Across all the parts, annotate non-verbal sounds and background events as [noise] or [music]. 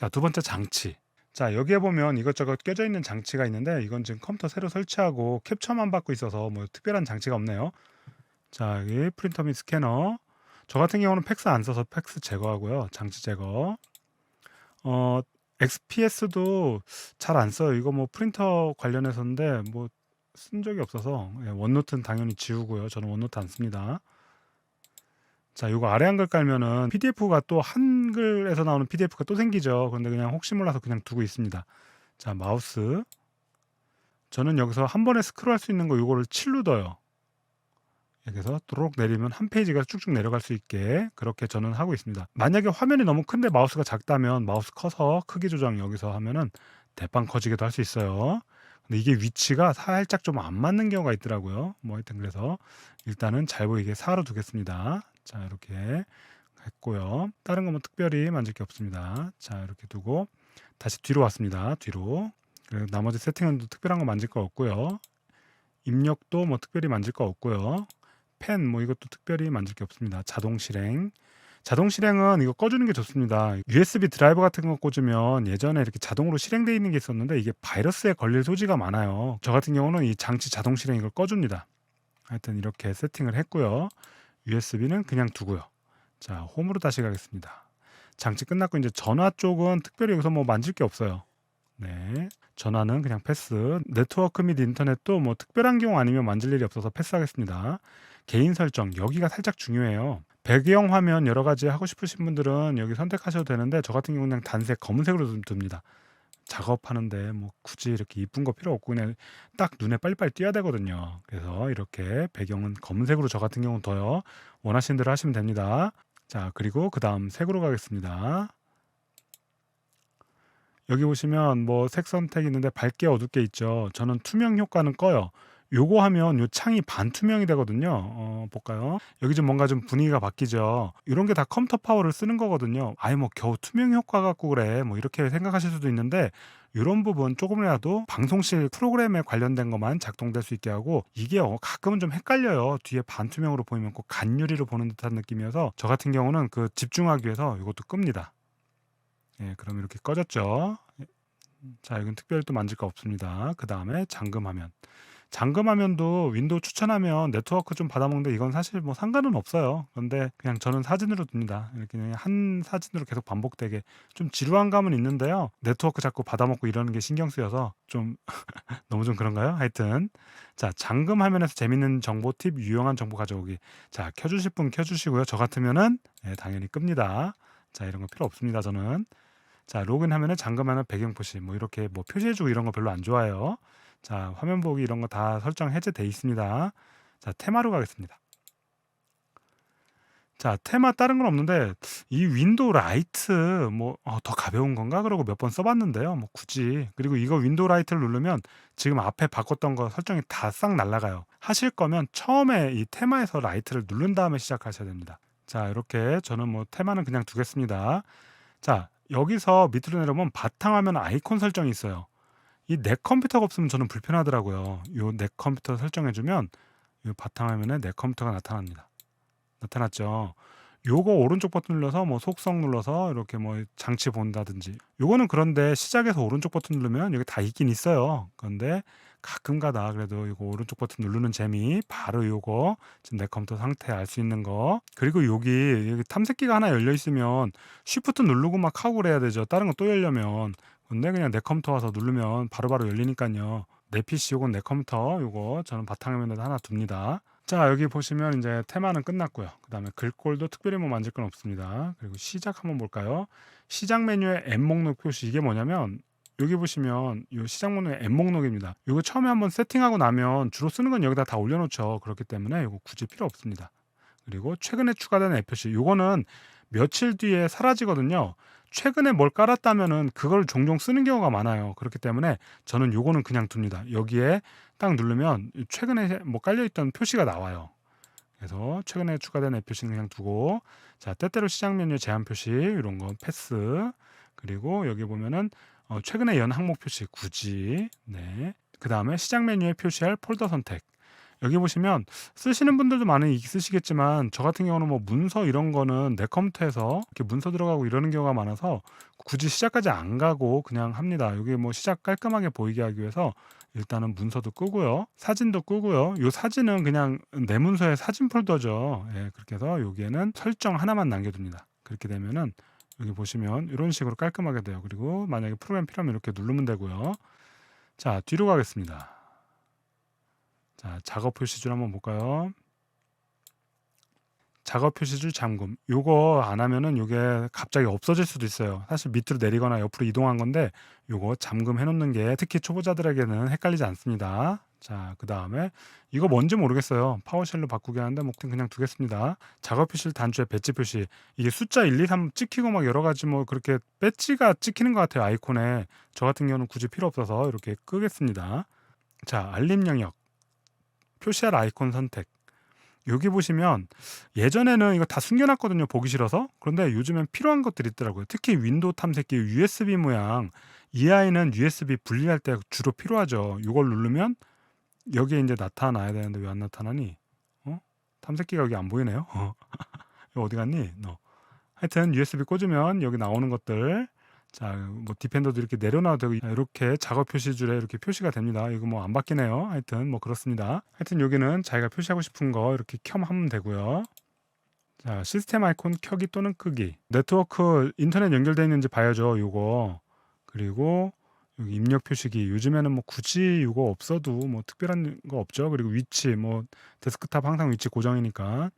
자, 두 번째 장치. 자, 여기에 보면 이것저것 껴져 있는 장치가 있는데 이건 지금 컴퓨터 새로 설치하고 캡처만 받고 있어서 뭐 특별한 장치가 없네요. 자, 여기 프린터 및 스캐너. 저 같은 경우는 팩스 안 써서 팩스 제거하고요. 장치 제거. 어, XPS도 잘 안 써요. 이거 뭐 프린터 관련해서인데 뭐 쓴 적이 없어서 예, 원노트는 당연히 지우고요. 저는 원노트 안 씁니다. 자, 이거 아래 한글 깔면은 PDF가 또 한 글에서 나오는 PDF가 또 생기죠. 그런데 그냥 혹시 몰라서 그냥 두고 있습니다. 자, 마우스. 저는 여기서 한 번에 스크롤할 수 있는 거 이거를 7로 둬요. 여기서 도록 내리면 한 페이지가 쭉쭉 내려갈 수 있게 그렇게 저는 하고 있습니다. 만약에 화면이 너무 큰데 마우스가 작다면 마우스 커서 크기 조정 여기서 하면은 대빵 커지기도 할 수 있어요. 근데 이게 위치가 살짝 좀 안 맞는 경우가 있더라고요. 뭐 하여튼 그래서 일단은 잘 보이게 4로 두겠습니다. 자, 이렇게 했고요. 다른 거뭐 특별히 만질 게 없습니다. 자, 이렇게 두고 다시 뒤로 왔습니다. 뒤로. 그리고 나머지 세팅은 또 특별한 거 만질 거 없고요. 입력도 뭐 특별히 만질 거 없고요. 펜 뭐 이것도 특별히 만질 게 없습니다. 자동 실행. 자동 실행은 이거 꺼주는 게 좋습니다. USB 드라이버 같은 거 꽂으면 예전에 이렇게 자동으로 실행되어 있는 게 있었는데 이게 바이러스에 걸릴 소지가 많아요. 저 같은 경우는 이 장치 자동 실행 이걸 꺼줍니다. 하여튼 이렇게 세팅을 했고요. USB는 그냥 두고요. 자, 홈으로 다시 가겠습니다. 장치 끝났고 이제 전화 쪽은 특별히 여기서 뭐 만질 게 없어요. 네. 전화는 그냥 패스. 네트워크 및 인터넷도 뭐 특별한 경우 아니면 만질 일이 없어서 패스하겠습니다. 개인 설정 여기가 살짝 중요해요. 배경 화면 여러 가지 하고 싶으신 분들은 여기 선택하셔도 되는데 저 같은 경우는 그냥 단색 검은색으로 좀 둡니다. 작업하는데 뭐 굳이 이렇게 이쁜 거 필요 없고 그냥 딱 눈에 빨리빨리 띄어야 되거든요. 그래서 이렇게 배경은 검은색으로 저 같은 경우는 둬요. 원하시는 대로 하시면 됩니다. 자, 그리고 그 다음 색으로 가겠습니다. 여기 보시면 뭐 색 선택 있는데 밝게 어둡게 있죠. 저는 투명 효과는 꺼요. 요거 하면 요 창이 반투명이 되거든요. 어, 볼까요? 여기 좀 뭔가 좀 분위기가 바뀌죠. 이런 게 다 컴퓨터 파워를 쓰는 거거든요. 아예 뭐 겨우 투명 효과 갖고 그래. 뭐 이렇게 생각하실 수도 있는데 이런 부분 조금이라도 방송실 프로그램에 관련된 것만 작동될 수 있게 하고 이게 어, 가끔은 좀 헷갈려요. 뒤에 반투명으로 보이면 꼭 간유리로 보는 듯한 느낌이어서 저 같은 경우는 그 집중하기 위해서 이것도 끕니다. 예, 그럼 이렇게 꺼졌죠. 자, 이건 특별히 또 만질 거 없습니다. 그 다음에 잠금화면. 잠금화면도 윈도우 추천하면 네트워크 좀 받아먹는데 이건 사실 뭐 상관은 없어요. 그런데 그냥 저는 사진으로 둡니다. 이렇게 그냥 한 사진으로 계속 반복되게 좀 지루한 감은 있는데요. 네트워크 자꾸 받아먹고 이러는 게 신경 쓰여서 좀 [laughs] 너무 좀 그런가요? 하여튼 자 잠금 화면에서 재밌는 정보 팁, 유용한 정보 가져오기. 자 켜주실 분 켜주시고요. 저 같으면은 예, 당연히 끕니다. 자 이런 거 필요 없습니다. 저는 자 로그인하면은 잠금하는 배경 표시 뭐 이렇게 뭐 표시해주고 이런 거 별로 안 좋아해요. 자, 화면 보기 이런 거 다 설정 해제돼 있습니다. 자, 테마로 가겠습니다. 자, 테마 다른 건 없는데 이 윈도우 라이트 뭐더 가벼운 건가? 그러고 몇 번 써봤는데요. 뭐 굳이 그리고 이거 윈도우 라이트를 누르면 지금 앞에 바꿨던 거 설정이 다 싹 날라가요. 하실 거면 처음에 이 테마에서 라이트를 누른 다음에 시작하셔야 됩니다. 자, 이렇게 저는 뭐 테마는 그냥 두겠습니다. 자, 여기서 밑으로 내려오면 바탕화면 아이콘 설정이 있어요. 이 내 컴퓨터가 없으면 저는 불편하더라고요. 요 내 컴퓨터 설정해 주면 요 바탕화면에 내 컴퓨터가 나타납니다. 나타났죠. 요거 오른쪽 버튼 눌러서 뭐 속성 눌러서 이렇게 뭐 장치 본다든지. 요거는 그런데 시작에서 오른쪽 버튼 누르면 여기 다 있긴 있어요. 그런데 가끔가다 그래도 이거 오른쪽 버튼 누르는 재미 바로 요거 지금 내 컴퓨터 상태 알 수 있는 거 그리고 여기 여기 탐색기가 하나 열려 있으면 쉬프트 누르고 막 하고 그래야 되죠 다른 거 또 열려면 근데 그냥 내 컴퓨터 와서 누르면 바로바로 열리니까요 내 PC 요건 내 컴퓨터 요거 저는 바탕화면에다 하나 둡니다 자 여기 보시면 이제 테마는 끝났고요 그 다음에 글꼴도 특별히 뭐 만질 건 없습니다 그리고 시작 한번 볼까요 시작 메뉴에 M 목록 표시 이게 뭐냐면 여기 보시면 이 시작 목록의 M 목록입니다. 이거 처음에 한번 세팅하고 나면 주로 쓰는 건 여기다 다 올려놓죠. 그렇기 때문에 이거 굳이 필요 없습니다. 그리고 최근에 추가된 앱 표시 이거는 며칠 뒤에 사라지거든요. 최근에 뭘 깔았다면은 그걸 종종 쓰는 경우가 많아요. 그렇기 때문에 저는 요거는 그냥 둡니다. 여기에 딱 누르면 최근에 뭐 깔려있던 표시가 나와요. 그래서 최근에 추가된 앱 표시는 그냥 두고 자 때때로 시작 메뉴 제한 표시 이런 건 패스 그리고 여기 보면은 어, 최근에 연 항목 표시 굳이 네. 그 다음에 시작 메뉴에 표시할 폴더 선택 여기 보시면 쓰시는 분들도 많이 있으시겠지만 저 같은 경우는 뭐 문서 이런 거는 내 컴퓨터에서 이렇게 문서 들어가고 이러는 경우가 많아서 굳이 시작까지 안 가고 그냥 합니다. 여기 뭐 시작 깔끔하게 보이게 하기 위해서 일단은 문서도 끄고요. 사진도 끄고요. 요 사진은 그냥 내 문서의 사진 폴더죠. 예, 그렇게 해서 여기에는 설정 하나만 남겨둡니다. 그렇게 되면은 여기 보시면 이런 식으로 깔끔하게 돼요. 그리고 만약에 프로그램 필요하면 이렇게 누르면 되고요. 자, 뒤로 가겠습니다. 자, 작업 표시줄 한번 볼까요? 작업 표시줄 잠금. 요거 안 하면은 요게 갑자기 없어질 수도 있어요. 사실 밑으로 내리거나 옆으로 이동한 건데 요거 잠금 해 놓는 게 특히 초보자들에게는 헷갈리지 않습니다. 자, 그 다음에 이거 뭔지 모르겠어요. 파워쉘로 바꾸게 하는데 뭐 그냥 두겠습니다. 작업 표시를 단추에 배지 표시. 이게 숫자 1, 2, 3 찍히고 막 여러 가지 뭐 그렇게 배지가 찍히는 것 같아요. 아이콘에. 저 같은 경우는 굳이 필요 없어서 이렇게 끄겠습니다. 자, 알림 영역. 표시할 아이콘 선택. 여기 보시면 예전에는 이거 다 숨겨놨거든요. 보기 싫어서. 그런데 요즘엔 필요한 것들이 있더라고요. 특히 윈도우 탐색기 USB 모양. 이 아이는 USB 분리할 때 주로 필요하죠. 이걸 누르면 여기에 이제 나타나야 되는데 왜 안 나타나니? 어? 탐색기가 여기 안 보이네요. [laughs] 어. 어디 갔니? 너. 하여튼 USB 꽂으면 여기 나오는 것들 자, 뭐 디펜더도 이렇게 내려놔도 되고 이렇게 작업 표시줄에 이렇게 표시가 됩니다. 이거 뭐 안 바뀌네요. 하여튼 뭐 그렇습니다. 하여튼 여기는 자기가 표시하고 싶은 거 이렇게 켬 하면 되고요. 자, 시스템 아이콘 켜기 또는 끄기. 네트워크 인터넷 연결되어 있는지 봐야죠. 요거. 그리고 여기 입력 표시기. 요즘에는 뭐 굳이 이거 없어도 뭐 특별한 거 없죠. 그리고 위치 뭐 데스크탑 항상 위치 고정이니까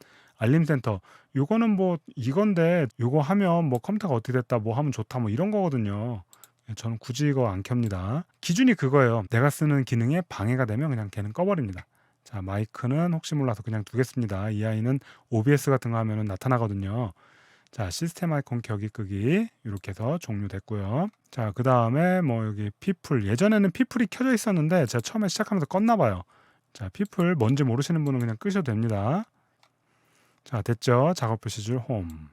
알림 센터. 요거는 뭐 이건데 요거 하면 뭐 컴퓨터가 어떻게 됐다 뭐 하면 좋다 뭐 이런 거거든요. 예, 저는 굳이 이거 안 켭니다. 기준이 그거예요. 내가 쓰는 기능에 방해가 되면 그냥 걔는 꺼버립니다. 자, 마이크는 혹시 몰라서 그냥 두겠습니다. 이 아이는 OBS 같은 거 하면은 나타나거든요. 자, 시스템 아이콘 켜기 끄기 이렇게 해서 종료됐고요. 자, 그 다음에 뭐 여기 피플 예전에는 피플이 켜져 있었는데 제가 처음에 시작하면서 껐나 봐요. 자, 피플 뭔지 모르시는 분은 그냥 끄셔도 됩니다. 자, 됐죠? 작업 표시줄 홈.